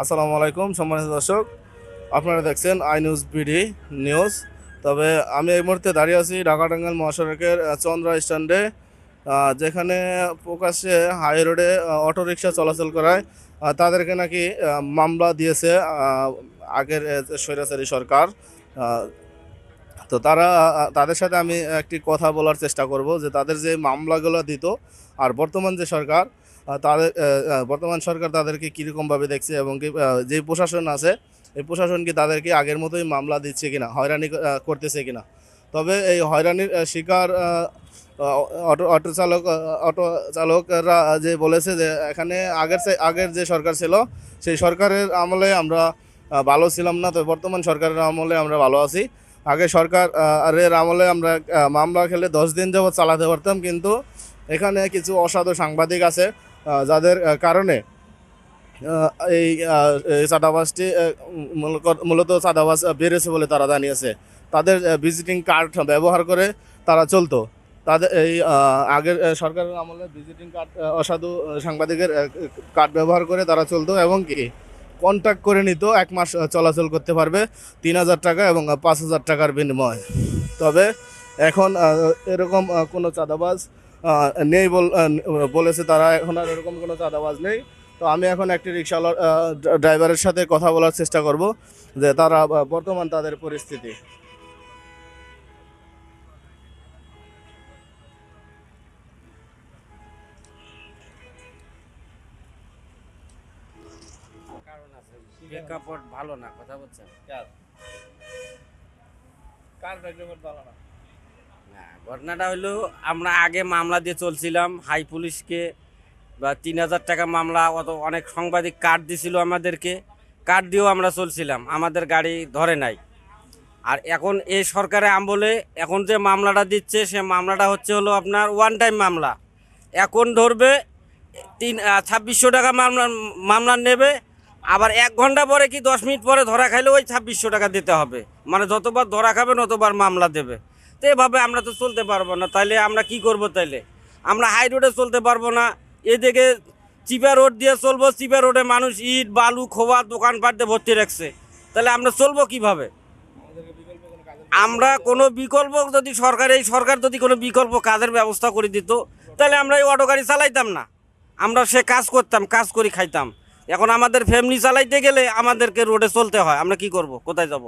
আসসালামু আলাইকুম, সম্মানিত দর্শক। আপনারা দেখছেন আই নিউজ বিডি নিউজ তবে আমি এই মুহূর্তে দাঁড়িয়ে আছি ঢাকা টাঙ্গাইল মহাসড়কের চন্দ্রা স্ট্যান্ডে যেখানে প্রকাশ্যে হাই রোডে অটোরিকশা চলাচল করায় তাদেরকে নাকি মামলা দিয়েছে আগের স্বৈরাচারী সরকার। তো তারা তাদের সাথে আমি একটি কথা বলার চেষ্টা করব যে তাদের যে মামলাগুলো দিত, আর বর্তমান যে সরকার তাদের বর্তমান সরকার তাদেরকে কীরকমভাবে দেখছে এবং কি যে প্রশাসন আছে এই প্রশাসন কি তাদেরকে আগের মতোই মামলা দিচ্ছে কিনা হয়রানি করতেছে কিনা? তবে এই হয়রানির শিকার অটো অটো চালক অটো চালকরা যে বলেছে যে এখানে আগের আগের যে সরকার ছিল সেই সরকারের আমলে আমরা ভালো ছিলাম না তো বর্তমান সরকারের আমলে আমরা ভালো আছি। আগে সরকার আহ, এর আমলে আমরা মামলা খেলে দশ দিন যাবৎ চালাতে পারতাম কিন্তু এখানে কিছু অসাধু সাংবাদিক আছে যাদের কারণে এই চাঁদাবাজটি মূলত- আহ, বেড়েছে বলে তারা জানিয়েছে। তাদের ভিজিটিং কার্ড ব্যবহার করে তারা চলতো। তাদের এই আগের সরকারের আমলে ভিজিটিং কার্ড অসাধু সাংবাদিকের কার্ড ব্যবহার করে তারা চলতো এবং কি কন্ট্যাক্ট করে নিত এক মাস চলাচল করতে পারবে তিন হাজার টাকা এবং পাঁচ হাজার টাকার বিনিময়। তবে এখন এরকম কোনো চাঁদাবাজ নেই বল বলেছে তারা এখন আর এরকম কোনো চাঁদাবাজ নেই। তো আমি এখন একটি রিক্সাওয়ালার ড্রাইভারের সাথে কথা বলার চেষ্টা করব যে তারা বর্তমান তাদের পরিস্থিতি। প্রেক্ষাপট ভালো না কথা বলছেন? কার? প্রেক্ষাপট ভালো না? ঘটনাটা হলো আমরা আগে মামলা দিয়ে চলছিলাম, হাই পুলিশকে, বা তিন হাজার টাকা মামলা, অত অনেক সাংবাদিক কার্ড দিছিল আমাদেরকে, কার্ড দিয়েও আমরা চলছিলাম, আমাদের গাড়ি ধরে নাই। আর এখন এই সরকারের আমলে এখন যে মামলাটা দিচ্ছে, সে মামলাটা হচ্ছে হলো আপনার ওয়ান টাইম মামলা। এখন ধরবে, তিন ছাব্বিশশো টাকা মামলা মামলা নেবে, আবার এক ঘণ্টা পরে কি দশ মিনিট পরে ধরা খাইলে ওই ছাব্বিশশো টাকা দিতে হবে। মানে যতবার ধরা খাবে ততবার মামলা দেবে। এভাবে আমরা তো চলতে পারব না, তাইলে আমরা কি করব তাইলে? আমরা হাই রোডে চলতে পারব না, এদিকে চিপা রোড দিয়ে চলবো, চিপা রোডে মানুষ ইট, বালু, খোয়া দোকানপাট ভর্তি রাখছে। তাহলে আমরা চলবো কীভাবে? আমরা কোনো বিকল্প যদি সরকার, এই সরকার যদি কোনো বিকল্প কাজের ব্যবস্থা করে দিত তাহলে আমরা এই অটো গাড়ি চালাইতাম না। আমরা সে কাজ করতাম, কাজ করি খাইতাম। এখন আমাদের ফ্যামিলি চালাইতে গেলে আমাদেরকে রোডে চলতে হয়, আমরা কি করব? কোথায় যাব?